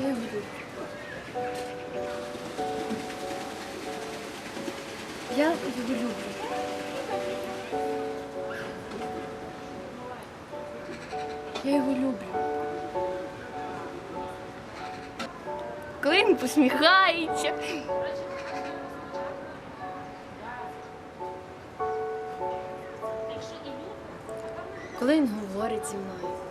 Я його люблю. Я його люблю. Я його люблю. Коли він посміхається. Коли він говорить зі мною.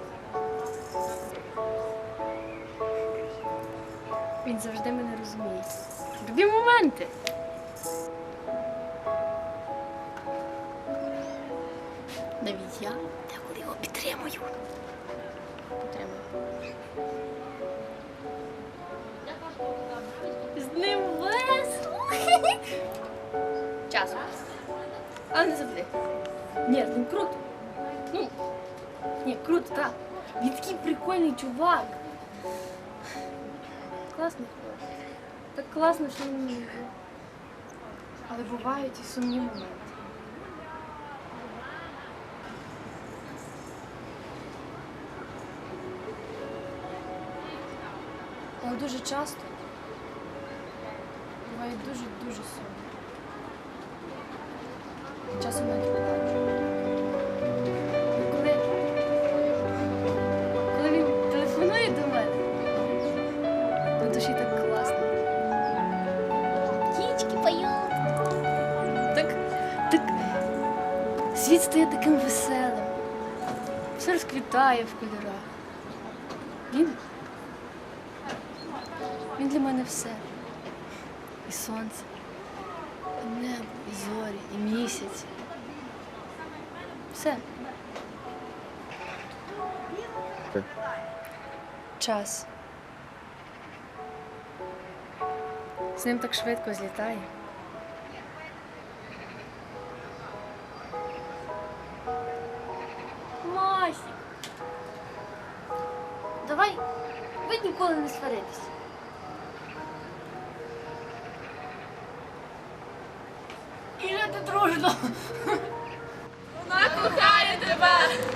Він завжди мене розуміє. Любі моменти. Навіть я деколи його підтримую. Підтримую. З ним весело. Часом. Але не завжди. Ні, він круто. Ну, ні, круто, так. Він такий прикольний чувак. Класний хлопець. Так класно, що він. Але бувають і сумні моменти. Але дуже часто буває дуже-дуже сумно. Часом навіть на душі так класно. Птички поють. Так, так світ стає таким веселим. Все розквітає в кольорах. Він, він для мене все. І сонце, і небо, і зорі, і місяць. Все. Час. З ним так швидко злітає. Масі. Давай, ви ніколи не сваритесь. І жити дружно. Вона кохає тебе!